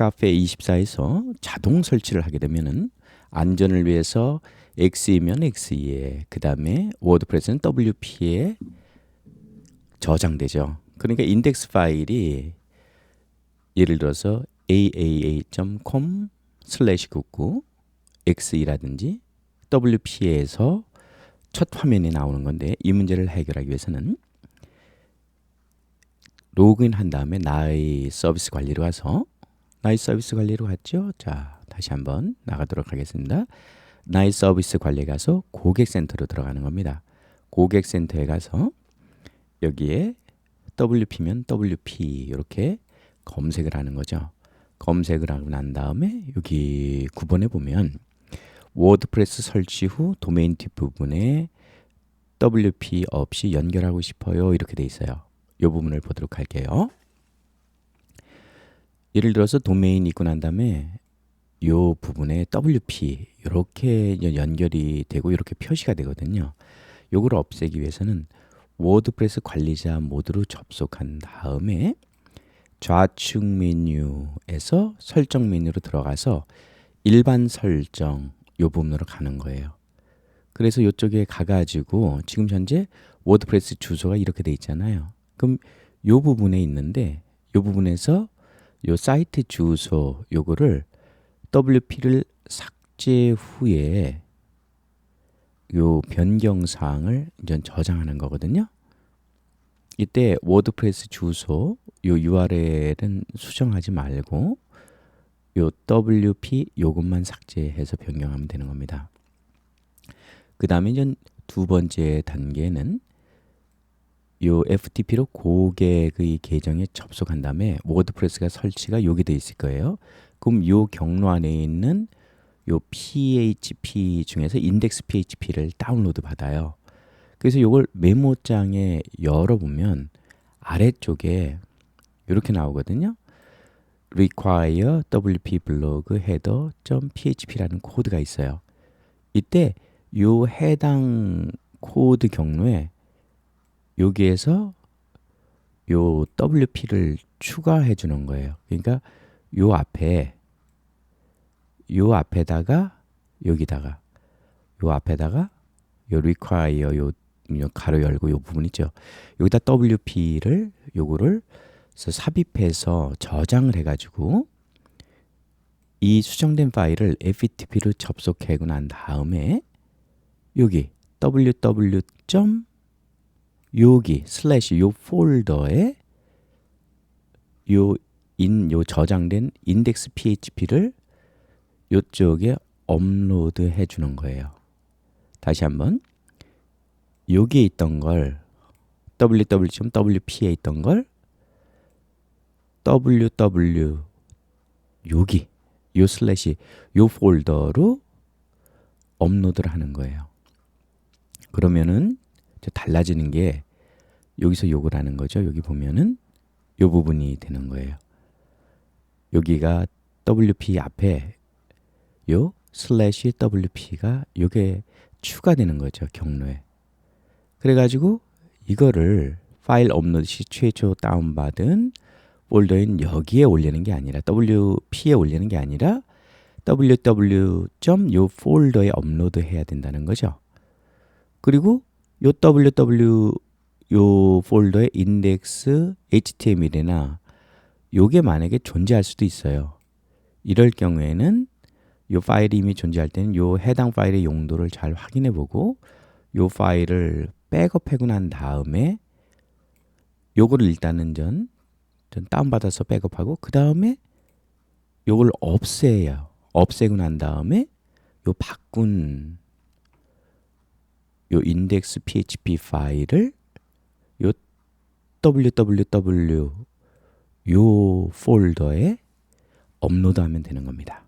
카페 24에서 자동 설치를 하게 되면은 안전을 위해서 X이면 X에 그 다음에 워드프레스는 WP에 저장되죠. 그러니까 인덱스 파일이 예를 들어서 aaa.com 슬래시 99 x이라든지 wp에서 첫 화면에 나오는 건데 이 문제를 해결하기 위해서는 로그인 한 다음에 나의 서비스 관리로 와서 나의 서비스 관리로 갔죠. 자, 다시 한번 나가도록 하겠습니다. 나의 서비스 관리에 가서 고객센터로 들어가는 겁니다. 고객센터에 가서 여기에 WP면 WP 이렇게 검색을 하는 거죠. 검색을 하고 난 다음에 여기 9번에 보면 워드프레스 설치 후 도메인 뒷부분에 WP 없이 연결하고 싶어요. 이렇게 돼 있어요. 이 부분을 보도록 할게요. 예를 들어서 도메인 있고 난 다음에 이 부분에 WP 이렇게 연결이 되고 이렇게 표시가 되거든요. 요걸 없애기 위해서는 워드프레스 관리자 모드로 접속한 다음에 좌측 메뉴에서 설정 메뉴로 들어가서 일반 설정 요 부분으로 가는 거예요. 그래서 이쪽에 가가지고 지금 현재 워드프레스 주소가 이렇게 돼 있잖아요. 그럼 요 부분에 있는데 요 부분에서 요 사이트 주소 요거를 WP를 삭제 후에 요 변경 사항을 이제 저장하는 거거든요. 이때 워드프레스 주소 요 URL은 수정하지 말고 요 WP 요것만 삭제해서 변경하면 되는 겁니다. 그 다음에 이제 두 번째 단계는 요 FTP로 고객의 계정에 접속한 다음에 워드프레스가 설치가 여기 돼 있을 거예요. 그럼 요 경로 안에 있는 요 PHP 중에서 인덱스 PHP를 다운로드 받아요. 그래서 이걸 메모장에 열어보면 아래쪽에 이렇게 나오거든요. require wp 블로그 header.php라는 코드가 있어요. 이때 이 해당 코드 경로에 여기에서 요 wp를 추가해 주는 거예요. 그러니까 요 앞에 요 앞에다가 여기다가 요 앞에다가 요 require 요 가로 열고 요 부분 있죠. 여기다 WP를 요거를 삽입해서 저장을 해 가지고 이 수정된 파일을 FTP로 접속하고 난 다음에 여기 www. 여기 슬래시 요 폴더에 요 인, 요 저장된 인덱스 PHP를 요쪽에 업로드 해 주는 거예요. 다시 한번 여기에 있던 걸 www.wp에 있던 걸 ww 여기 요 슬래시 요 폴더로 업로드를 하는 거예요. 그러면은 달라지는 게 여기서 요걸 하는 거죠. 여기 보면은 요 부분이 되는 거예요. 여기가 WP 앞에 요 슬래시 WP가 요게 추가되는 거죠. 경로에. 그래가지고 이거를 파일 업로드 시 최초 다운받은 폴더인 여기에 올리는 게 아니라 WP에 올리는 게 아니라 www.요 폴더에 업로드 해야 된다는 거죠. 그리고 요 www 요 폴더의 인덱스 HTML이나 요게 만약에 존재할 수도 있어요. 이럴 경우에는 요 파일이 이미 존재할 때는 요 해당 파일의 용도를 잘 확인해 보고 요 파일을 백업하고 난 다음에 요거를 일단은 전, 전 다운받아서 백업하고 그 다음에 요걸 없애요. 없애고 난 다음에 요 바꾼 요 인덱스 php 파일을 요 www 요 폴더에 업로드하면 되는 겁니다.